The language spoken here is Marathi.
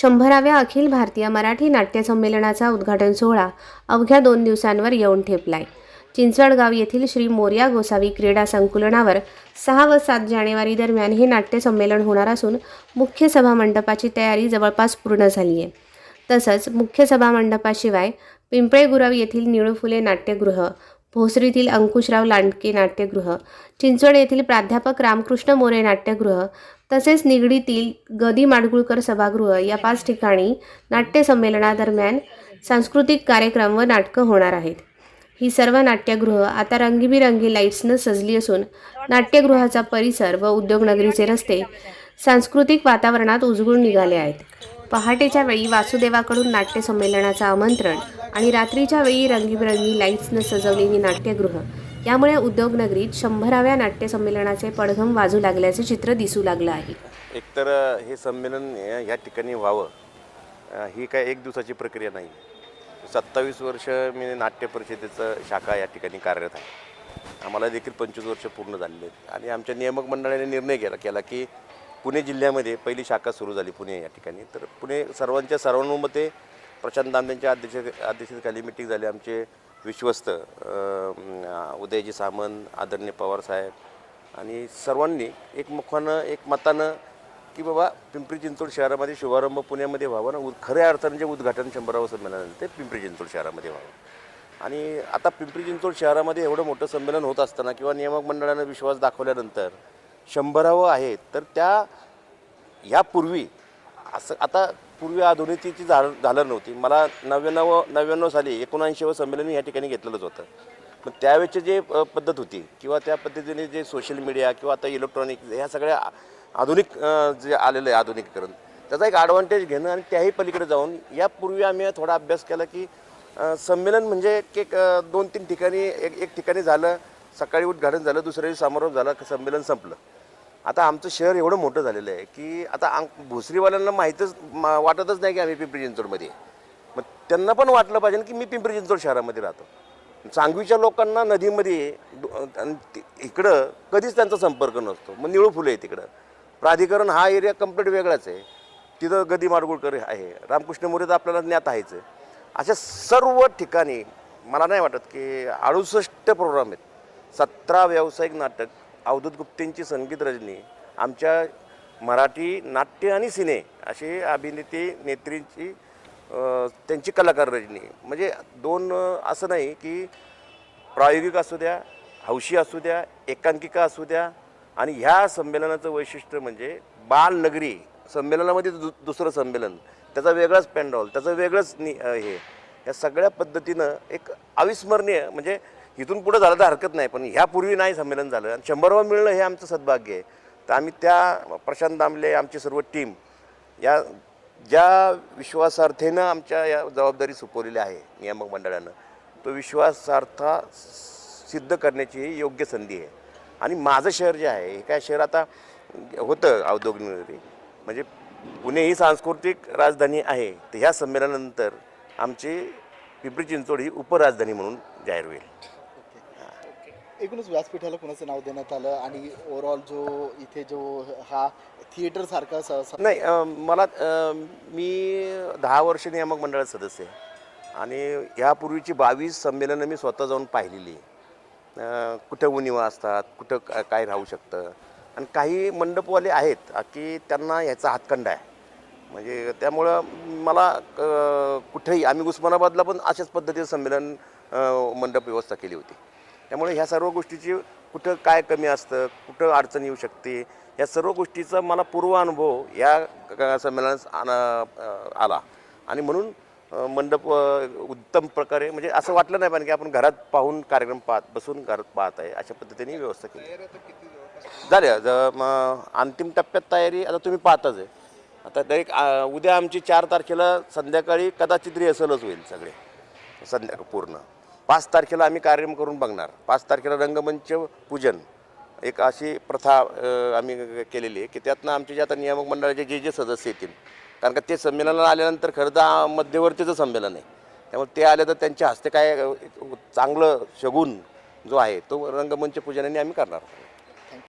शंभराव्या अखिल भारतीय मराठी नाट्य संमेलनाचा उद्घाटन सोहळा अवघ्या दोन दिवसांवर येऊन ठेपलाय. चिंचवडगाव येथील श्री मोर्या गोसावी क्रीडा संकुलनावर सहा व सात जानेवारी दरम्यान हे नाट्य संमेलन होणार असून मुख्य सभा मंडपाची तयारी जवळपास पूर्ण झाली आहे तसंच मुख्य सभा मंडपाशिवाय पिंपळे गुराव येथील निळुफुले नाट्यगृह भोसरीतील अंकुशराव लांडके नाट्यगृह चिंचवड येथील प्राध्यापक रामकृष्ण मोरे नाट्यगृह तसेच निगडीतील गदी माडगुळकर सभागृह या पाच ठिकाणी नाट्यसंमेलनादरम्यान सांस्कृतिक कार्यक्रम व नाटकं होणार आहेत. ही सर्व नाट्यगृह आता रंगीबिरंगी लाईट्सनं सजली असून नाट्यगृहाचा परिसर व उद्योगनगरीचे रस्ते सांस्कृतिक वातावरणात उजळून निघाले आहेत. पहाटेच्या वेळी वासुदेवाकडून नाट्यसंमेलनाचं आमंत्रण आणि रात्रीच्या वेळी रंगीबिरंगी लाईट्सनं सजवलेली नाट्यगृह यामुळे उद्योगनगरीत शंभराव्या नाट्य संमेलनाचे पडघम वाजू लागल्याचे चित्र दिसू लागलं आहे. एकतर हे संमेलन या ठिकाणी व्हावं ही काय एक दिवसाची प्रक्रिया नाही. सत्तावीस वर्ष मी नाट्य परिषदेचं शाखा या ठिकाणी कार्यरत आहे. आम्हाला देखील पंचवीस वर्ष पूर्ण झालेले आहेत. आणि आमच्या नियामक मंडळाने निर्णय केला केला की पुणे जिल्ह्यामध्ये पहिली शाखा सुरू झाली पुणे या ठिकाणी. तर पुणे सर्वांच्या सर्वानुमते प्रशांत दामदेंच्या अध्यक्ष अध्यक्षतेखाली मिटिंग झाली. आमचे विश्वस्त उदयजी सामंत आदरणीय पवारसाहेब आणि सर्वांनी एकमुखानं एक मतानं की बाबा पिंपरी चिंचवड शहरामध्ये शुभारंभ पुण्यामध्ये व्हावा ना उद खऱ्या अर्थानं जे उद्घाटन शंभरावं संमेलन ते पिंपरी चिंचवड शहरामध्ये व्हावं. आणि आता पिंपरी चिंचवड शहरामध्ये एवढं मोठं संमेलन होत असताना किंवा नियामक मंडळानं विश्वास दाखवल्यानंतर शंभरावं आहे तर त्या यापूर्वी असं आता पूर्वी आधुनिकतेची झालं झालं नव्हती. मला नव्याण्णव नव्याण्णव साली एकोणऐंशीवं संमेलन मी या ठिकाणी घेतलेलंच होतं. पण त्यावेळेची जे पद्धत होती किंवा त्या पद्धतीने जे सोशल मीडिया किंवा आता इलेक्ट्रॉनिक ह्या सगळ्या आ- आधुनिक जे आलेलं आहे आधुनिकीकरण त्याचा एक ॲडव्हान्टेज घेणं आणि त्याही पलीकडे जाऊन यापूर्वी आम्ही थोडा अभ्यास केला की संमेलन म्हणजे एक एक दोन तीन ठिकाणी एक एक ठिकाणी झालं सकाळी उद्घाटन झालं दुसऱ्या दिवशी समारोप झाला संमेलन संपलं. आता आमचं शहर एवढं मोठं झालेलं आहे की आता आम भोसरीवाल्यांना माहीतच मा- वाटतच नाही की आम्ही पिंपरी चिंचवडमध्ये मग त्यांना पण वाटलं पाहिजे की मी पिंपरी चिंचवड शहरामध्ये राहतो. सांगवीच्या लोकांना नदीमध्ये इकडं कधीच त्यांचा संपर्क नसतो. मग निळू फुले आहे तिकडं. प्राधिकरण हा एरिया कंप्लीट वेगळाच आहे. तिथं गदी माडगुळकर आहे. रामकृष्ण मोरे तर आपल्याला ज्ञात आहेच. आहे. अशा सर्व ठिकाणी मला नाही वाटत की अडुसष्ट प्रोग्राम आहेत. सतरा व्यावसायिक नाटक अवधूत गुप्तेंची संगीत रजनी आमच्या मराठी नाट्य आणि सिने असे अभिनेते नेत्रींची त्यांची कलाकार रजनी. म्हणजे दोन असं नाही की प्रायोगिक असू द्या हौशी असू द्या एकांकिका असू द्या आणि ह्या संमेलनाचं वैशिष्ट्य म्हणजे बालनगरी संमेलनामध्ये दु दुसरं संमेलन. त्याचा वेगळाच पॅन्डॉल त्याचं वेगळंच नि हे. या सगळ्या पद्धतीनं एक अविस्मरणीय म्हणजे इथून पुढं झालं तर हरकत नाही पण ह्यापूर्वी नाही संमेलन झालं. आणि शंभरावं मिळणं हे आमचं सद्भाग्य आहे. तर आम्ही त्या प्रशांत दामले आमची सर्व टीम या ज्या विश्वासार्थेनं आमच्या या जबाबदारी सोपवलेली आहे नियामक मंडळानं तो विश्वासार्थ सिद्ध करण्याची ही योग्य संधी आहे. आणि माझं शहर जे आहे हे काय शहर आता होतं औद्योगिक म्हणजे पुणे ही सांस्कृतिक राजधानी आहे तर ह्या संमेलनानंतर आमची पिंपरी चिंचवड ही उपराजधानी म्हणून जाहीर होईल. एकूणच व्यासपीठाला कुणाचं नाव देण्यात आलं आणि ओव्हरऑल जो इथे जो हा थिएटर सारखा नाही मला मी दहा वर्ष नियामक मंडळात सदस्य आहे. आणि ह्यापूर्वीची बावीस संमेलनं मी स्वतः जाऊन पाहिलेली कुठं उनिवा असतात कुठं का- काय राहू शकतं. आणि काही मंडपवाले आहेत की त्यांना ह्याचा हातखंडा आहे. म्हणजे त्यामुळं मला कुठेही आम्ही उस्मानाबादला पण अशाच पद्धतीचं संमेलन मंडप व्यवस्था केली होती. त्यामुळे ह्या सर्व गोष्टीची कुठं काय कमी असतं कुठं अडचण येऊ शकते या सर्व गोष्टीचा मला पूर्व अनुभव या अं, आला. आणि म्हणून मंडप उत्तम प्रकारे म्हणजे असं वाटलं नाही पाहिजे की आपण घरात पाहून कार्यक्रम पाहत बसून घरात पाहत आहे अशा पद्धतीने व्यवस्था केली. झाले अंतिम टप्प्यात तयारी आता तुम्ही पाहताच आहे. आता डायरेक्ट उद्या आमची चार तारखेला संध्याकाळी कदाचित रिहर्सलच होईल सगळे. संध्या पूर्ण. पाच तारखेला आम्ही कार्यक्रम करून बघणार. पाच तारखेला रंगमंच पूजन. एक अशी प्रथा आम्ही केलेली आहे की त्यातनं आमचे जे आता नियामक मंडळाचे जे जे सदस्य येतील कारण का ते संमेलनाला आल्यानंतर खरं तर मध्यवर्तीचं संमेलन आहे. त्यामुळे ते आले तर त्यांच्या हस्ते काय चांगलं शगून जो आहे तो रंगमंच पूजनाने आम्ही करणार.